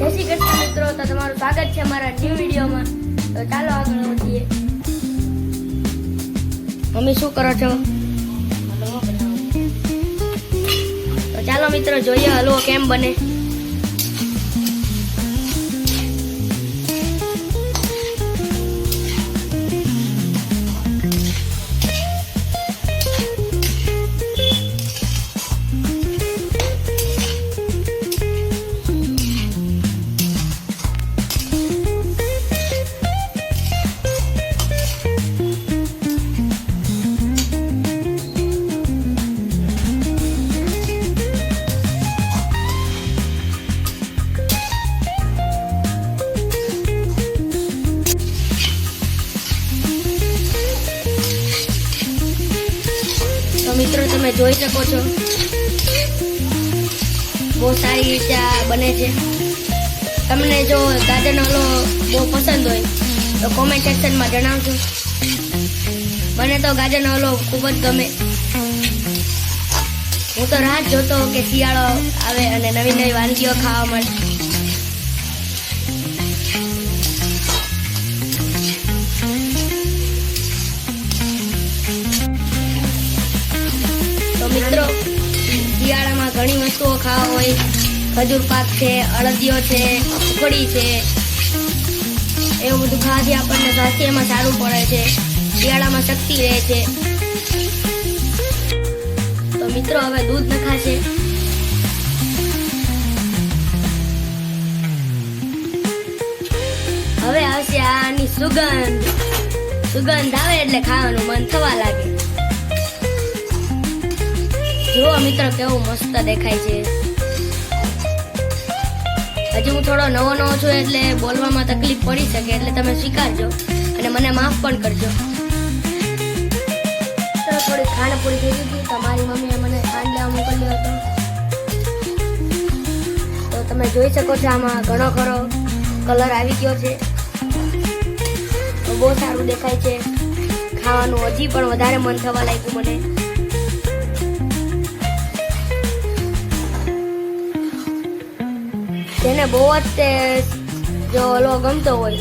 જય શ્રી કૃષ્ણ મિત્રો, તો તમારું સ્વાગત છે અમારા ન્યૂ વિડીયોમાં તો ચાલો આગળ વધીએ. મમ્મી શું કરો છો? તો ચાલો મિત્રો, જોઈએ હલવો કેમ બને. તો મિત્રો, તમે જોઈ શકો છો. બહુ સારી રીતે આ બને છે. તમને જો ગાજરનો હલવો બહુ પસંદ હોય, તો કોમેન્ટ સેક્શનમાં જણાવજો. મને તો ગાજરનો હલવો ખૂબ જ ગમે. હું તો રાહ જોતો કે શિયાળો આવે અને નવી નવી વાનગીઓ ખાવા મળે. વસ્તુઓ ખાવા હોય. ખજૂર પાક છે, અળદિયો છે ઉખડી છે. એવું બધું ખાવાથી આપણને સ્વાસ્થ્યમાં સારું પડે છે. શિયાળામાં શક્તિ રહે છે. તો મિત્રો, હવે દૂધ નખાશે. હવે આવશે આની સુગંધ. સુગંધ આવે એટલે ખાવાનું મન થવા લાગે. જુઓ મિત્રો, કેવું મસ્ત દેખાય છે. હજી હું થોડો નવો નવો છું એટલે બોલવામાં તકલીફ પડી શકે, એટલે તમે સ્વીકારજો અને મને માફ પણ કરજો. થોડી ખાંડ પૂરી થઈ ગઈ તમારી મમ્મીએ મને ખાંડ લેવા મોકલ્યો હતો. તો તમે જોઈ શકો છો, આમાં ઘણો ખરો કલર આવી ગયો છે. બહુ સારું દેખાય છે. ખાવાનું હજી પણ વધારે મન થવા લાગ્યું મને. જેને બહુ જ તે જો હલવો ગમતો હોય,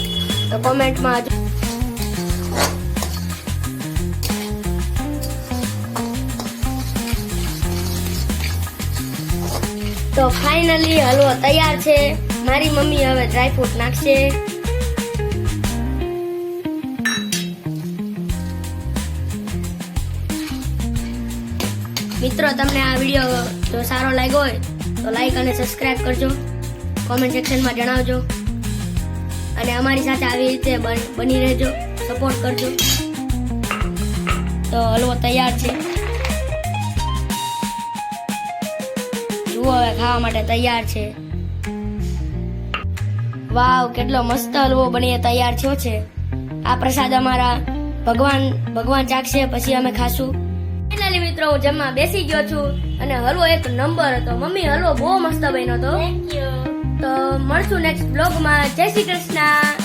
તો કોમેન્ટમાં તો ફાઇનલી હલવો તૈયાર છે. મારી મમ્મી હવે ડ્રાયફ્રૂટ નાખશે. મિત્રો, તમને આ વીડિયો જો સારો લાગ્યો હોય, તો લાઈક અને સબસ્ક્રાઇબ કરજો. કોમેન્ટ સેક્શનમાં જણાવજો. અને અમારી સાથે આવી રીતે બની રહેજો. સપોર્ટ કરજો. તો હલવો તૈયાર છે. જુઓ હવે ખાવા માટે તૈયાર છે. વાવ, કેટલો મસ્ત હલવો બનીને તૈયાર થયો છે. આ પ્રસાદ અમારા ભગવાન ભગવાન ચાખશે, પછી અમે ખાશું. ફાઇનલી મિત્રો, હું જમવા બેસી ગયો છું. અને હલવો એક નંબર હતો. મમ્મી, હલવો બહુ મસ્ત બન્યો હતો. તો મળશું નેક્સ્ટ બ્લોગમાં જય શ્રી કૃષ્ણ.